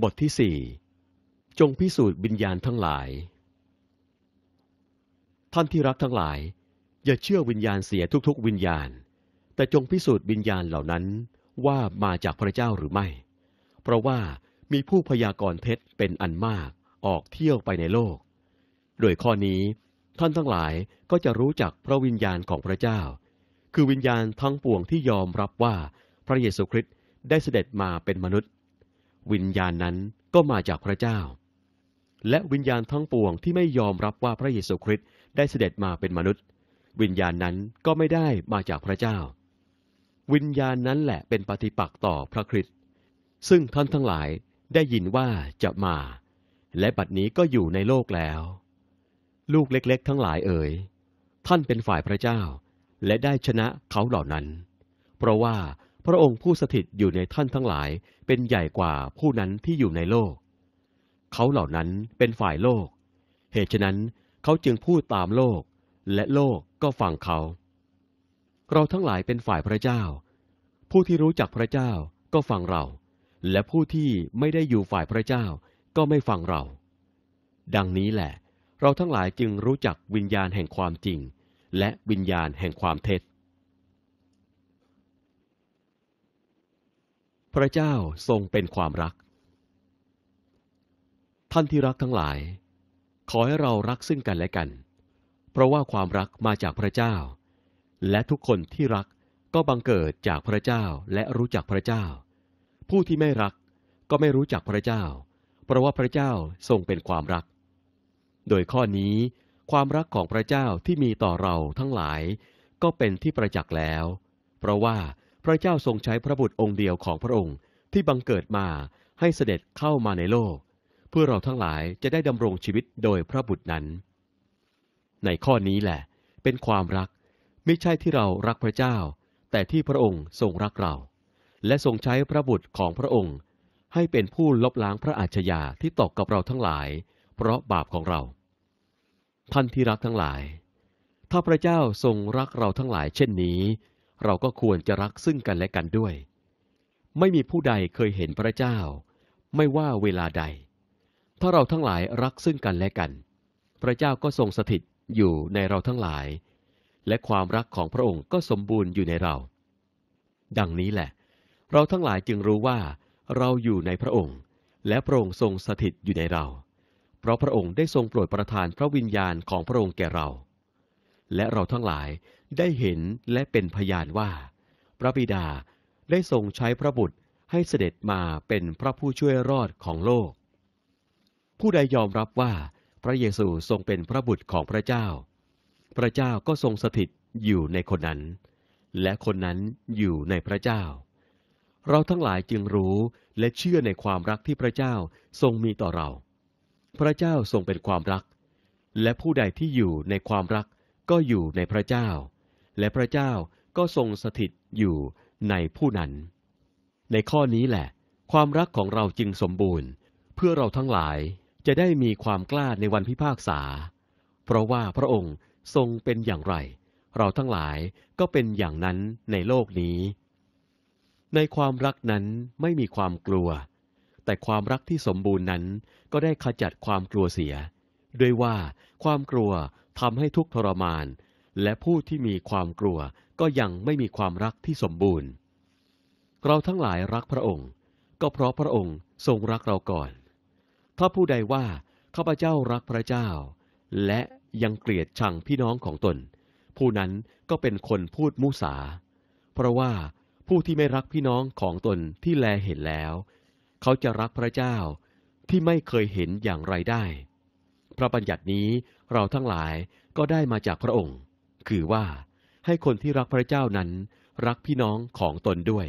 บทที่สี่จงพิสูจน์วิญญาณทั้งหลาย ท่านที่รักทั้งหลาย อย่าเชื่อวิญญาณเสียทุกๆ วิญญาณ แต่จงพิสูจน์วิญญาณเหล่านั้นว่ามาจากพระเจ้าหรือไม่ เพราะว่ามีผู้พยากรณ์เท็จเป็นอันมากออกเที่ยวไปในโลก โดยข้อนี้ท่านทั้งหลายก็จะรู้จักพระวิญญาณของพระเจ้า คือวิญญาณทั้งปวงที่ยอมรับว่าพระเยซูคริสต์ได้เสด็จมาเป็นมนุษย์ วิญญาณนั้นก็มาจากพระเจ้า และวิญญาณทั้งปวงที่ไม่ยอมรับว่าพระเยซูคริสต์ได้เสด็จมาเป็นมนุษย์ วิญญาณนั้นก็ไม่ได้มาจากพระเจ้า วิญญาณนั้นแหละเป็นปฏิปักษ์ต่อพระคริสต์ซึ่งท่านทั้งหลายได้ยินว่าจะมา และบัดนี้ก็อยู่ในโลกแล้ว ลูกเล็กๆ ทั้งหลายเอ๋ยท่านเป็นฝ่ายพระเจ้า และได้ชนะเขาเหล่านั้น เพราะว่า พระองค์ผู้สถิตอยู่ในท่านทั้งหลายเป็นใหญ่กว่าผู้นั้นที่อยู่ในโลก เขาเหล่านั้นเป็นฝ่ายโลก เหตุฉะนั้นเขาจึงพูดตามโลก และโลกก็ฟังเขา เราทั้งหลายเป็นฝ่ายพระเจ้า ผู้ที่รู้จักพระเจ้าก็ฟังเรา และผู้ที่ไม่ได้อยู่ฝ่ายพระเจ้าก็ไม่ฟังเรา ดังนี้แหละ เราทั้งหลายจึงรู้จักวิญญาณแห่งความจริง และวิญญาณแห่งความเท็จ พระเจ้าทรงเป็นความรัก ท่านที่รักทั้งหลาย ขอให้เรารักซึ่งกันและกัน เพราะว่าความรักมาจากพระเจ้า และทุกคนที่รักก็บังเกิดจากพระเจ้าและรู้จักพระเจ้า ผู้ที่ไม่รักก็ไม่รู้จักพระเจ้า เพราะว่าพระเจ้าทรงเป็นความรัก โดยข้อนี้ ความรักของพระเจ้าที่มีต่อเราทั้งหลาย ก็เป็นที่ประจักษ์แล้ว เพราะว่า พระเจ้าทรงใช้พระบุตรองค์เดียวของพระองค์ที่บังเกิดมาให้เสด็จเข้ามาในโลก เพื่อเราทั้งหลายจะได้ดำรงชีวิตโดยพระบุตรนั้น ในข้อนี้แหละ เป็นความรักไม่ใช่ที่เรารักพระเจ้า แต่ที่พระองค์ทรงรักเรา และทรงใช้พระบุตรของพระองค์ ให้เป็นผู้ลบล้างพระอาชญาที่ตกกับเราทั้งหลาย เพราะบาปของเรา ท่านที่รักทั้งหลาย ถ้าพระเจ้าทรงรักเราทั้งหลายเช่นนี้ เราก็ควรจะรักซึ่งกันและกันด้วย ไม่มีผู้ใดเคยเห็นพระเจ้า ไม่ว่าเวลาใด ถ้าเราทั้งหลายรักซึ่งกันและกัน พระเจ้าก็ทรงสถิตอยู่ในเราทั้งหลาย และความรักของพระองค์ก็สมบูรณ์อยู่ในเรา ดังนี้แหละ เราทั้งหลายจึงรู้ว่า เราอยู่ในพระองค์ และพระองค์ทรงสถิตอยู่ในเรา เพราะพระองค์ได้ทรงโปรดประทานพระวิญญาณของพระองค์แก่เรา และเราทั้งหลายได้เห็นและเป็นพยานว่า พระบิดาได้ทรงใช้พระบุตรให้เสด็จมาเป็นพระผู้ช่วยรอดของโลก ผู้ใดยอมรับว่าพระเยซูทรงเป็นพระบุตรของพระเจ้า พระเจ้าก็ทรงสถิตอยู่ในคนนั้น และคนนั้นอยู่ในพระเจ้า เราทั้งหลายจึงรู้และเชื่อในความรักที่พระเจ้าทรงมีต่อเรา พระเจ้าทรงเป็นความรัก และผู้ใดที่อยู่ในความรัก ก็อยู่ในพระเจ้า และพระเจ้าก็ทรงสถิตอยู่ในผู้นั้น ในข้อนี้แหละ ความรักของเราจึงสมบูรณ์ เพื่อเราทั้งหลายจะได้มีความกล้าในวันพิพากษา เพราะว่าพระองค์ทรงเป็นอย่างไร เราทั้งหลายก็เป็นอย่างนั้นในโลกนี้ ในความรักนั้นไม่มีความกลัว แต่ความรักที่สมบูรณ์นั้นก็ได้ขจัดความกลัวเสีย ด้วยว่าความกลัวทำให้ทุกทรมาน และผู้ที่มีความกลัวก็ยังไม่มีความรักที่สมบูรณ์ เราทั้งหลายรักพระองค์ ก็เพราะพระองค์ทรงรักเราก่อน ถ้าผู้ใดว่าข้าพเจ้ารักพระเจ้า และยังเกลียดชังพี่น้องของตน ผู้นั้นก็เป็นคนพูดมุสา เพราะว่าผู้ที่ไม่รักพี่น้องของตนที่แลเห็นแล้ว เขาจะรักพระเจ้าที่ไม่เคยเห็นอย่างไรได้ พระบัญญัตินี้เราทั้งหลายก็ได้มาจากพระองค์ คือว่าให้คนที่รักพระเจ้านั้น รักพี่น้องของตนด้วย